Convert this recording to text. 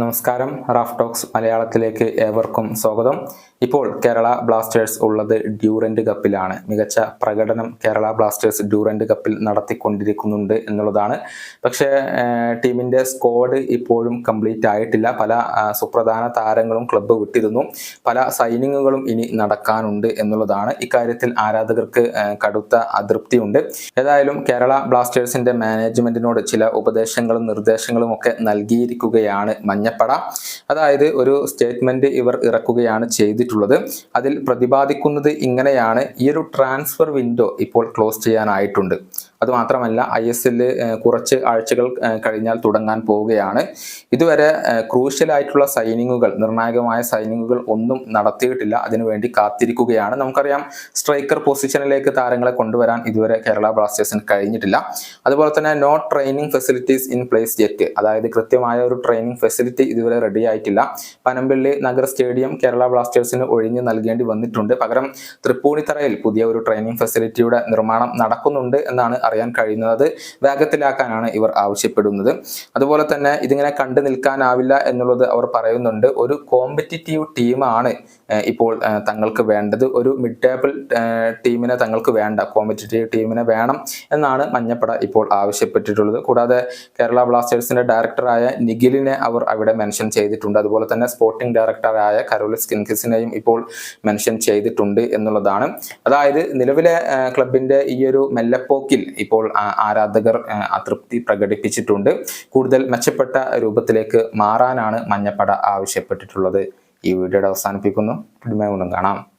നമസ്കാരം. Raf talks മലയാളത്തിലേക്ക് ഏവർക്കും സ്വാഗതം. ഇപ്പോൾ കേരള ബ്ലാസ്റ്റേഴ്സ് ഉള്ളത് ഡ്യൂറന്റ് കപ്പിലാണ്. മികച്ച പ്രകടനം കേരള ബ്ലാസ്റ്റേഴ്സ് ഡ്യൂറന്റ് കപ്പിൽ നടത്തിക്കൊണ്ടിരിക്കുന്നുണ്ട് എന്നുള്ളതാണ്. പക്ഷേ ടീമിന്റെ സ്ക്വാഡ് ഇപ്പോഴും കംപ്ലീറ്റ് ആയിട്ടില്ല. പല സുപ്രധാന താരങ്ങളും ക്ലബ്ബ് വിട്ടിരുന്നു. പല സൈനിങ്ങുകളും ഇനി നടക്കാനുണ്ട് എന്നുള്ളതാണ് ഇക്കാര്യത്തിൽ ആരാധകർക്ക് കടുത്ത അതൃപ്തിയുണ്ട്. ഏതായാലും കേരള ബ്ലാസ്റ്റേഴ്സിന്റെ മാനേജ്മെന്റിനോട് ചില ഉപദേശങ്ങളും നിർദ്ദേശങ്ങളും ഒക്കെ നൽകിയിരിക്കുകയാണ് മഞ്ഞപ്പട അതായത് ഒരു സ്റ്റേറ്റ്മെന്റ് ഇവർ ഇറക്കുകയാണ് ചെയ്തിട്ടുള്ളത്. അതിൽ പ്രതിപാദിക്കുന്നത് ഇങ്ങനെയാണ്. ഈ ഒരു ട്രാൻസ്ഫർ വിൻഡോ ഇപ്പോൾ ക്ലോസ് ചെയ്യാനായിട്ടുണ്ട്. അതുമാത്രമല്ല ഐ എസ് എല്ലിൽ കുറച്ച് ആഴ്ചകൾ കഴിഞ്ഞാൽ തുടങ്ങാൻ പോവുകയാണ്. ഇതുവരെ ക്രൂഷ്യലായിട്ടുള്ള സൈനിങ്ങുകൾ നിർണായകമായ സൈനിങ്ങുകൾ ഒന്നും നടത്തിയിട്ടില്ല. അതിനുവേണ്ടി കാത്തിരിക്കുകയാണ്. നമുക്കറിയാം സ്ട്രൈക്കർ പൊസിഷനിലേക്ക് താരങ്ങളെ കൊണ്ടുവരാൻ ഇതുവരെ കേരള ബ്ലാസ്റ്റേഴ്സിന് കഴിഞ്ഞിട്ടില്ല. അതുപോലെ തന്നെ no training facilities in place jet അതായത് കൃത്യമായ ഒരു ട്രെയിനിങ് ഫെസിലിറ്റി ഇതുവരെ റെഡി ആയിട്ടില്ല. പനമ്പിള്ളി നഗർ സ്റ്റേഡിയം കേരള ബ്ലാസ്റ്റേഴ്സിന് ഒഴിഞ്ഞു നൽകേണ്ടി വന്നിട്ടുണ്ട്. പകരം തൃപ്പൂണിത്തറയിൽ പുതിയ ഒരു ട്രെയിനിങ് ഫെസിലിറ്റിയുടെ നിർമ്മാണം നടക്കുന്നുണ്ട് എന്നാണ് അറിയാൻ കഴിയുന്നത് വേഗത്തിലാക്കാനാണ് ഇവർ ആവശ്യപ്പെടുന്നത്. അതുപോലെ തന്നെ ഇതിങ്ങനെ കണ്ടു നിൽക്കാനാവില്ല എന്നുള്ളത് അവർ പറയുന്നുണ്ട്. ഒരു കോമ്പറ്റിറ്റീവ് ടീമാണ് ഇപ്പോൾ തങ്ങൾക്ക് വേണ്ടത്. ഒരു മിഡ് ടേബിൾ ടീമിനെ തങ്ങൾക്ക് വേണ്ട. കോമ്പറ്റിറ്റീവ് ടീമിനെ വേണം എന്നാണ് മഞ്ഞപ്പട ഇപ്പോൾ ആവശ്യപ്പെട്ടിട്ടുള്ളത്. കൂടാതെ കേരള ബ്ലാസ്റ്റേഴ്സിന്റെ ഡയറക്ടറായ നിഖിലിനെ അവർ അവിടെ മെൻഷൻ ചെയ്തിട്ടുണ്ട്. അതുപോലെ തന്നെ സ്പോർട്ടിംഗ് ഡയറക്ടറായ കരോലിസ് കിൻകിസിനെയും ഇപ്പോൾ മെൻഷൻ ചെയ്തിട്ടുണ്ട് എന്നുള്ളതാണ്. അതായത് നിലവിലെ ക്ലബിന്റെ ഈ ഒരു മെല്ലപ്പോക്കിൽ ഇപ്പോൾ ആരാധകർ അതൃപ്തി പ്രകടിപ്പിച്ചിട്ടുണ്ട്. കൂടുതൽ മെച്ചപ്പെട്ട രൂപത്തിലേക്ക് മാറാനാണ് മഞ്ഞപ്പട ആവശ്യപ്പെട്ടിട്ടുള്ളത്. ഈ വീഡിയോയുടെ അവസാനിപ്പിക്കുന്നു. കാണാം.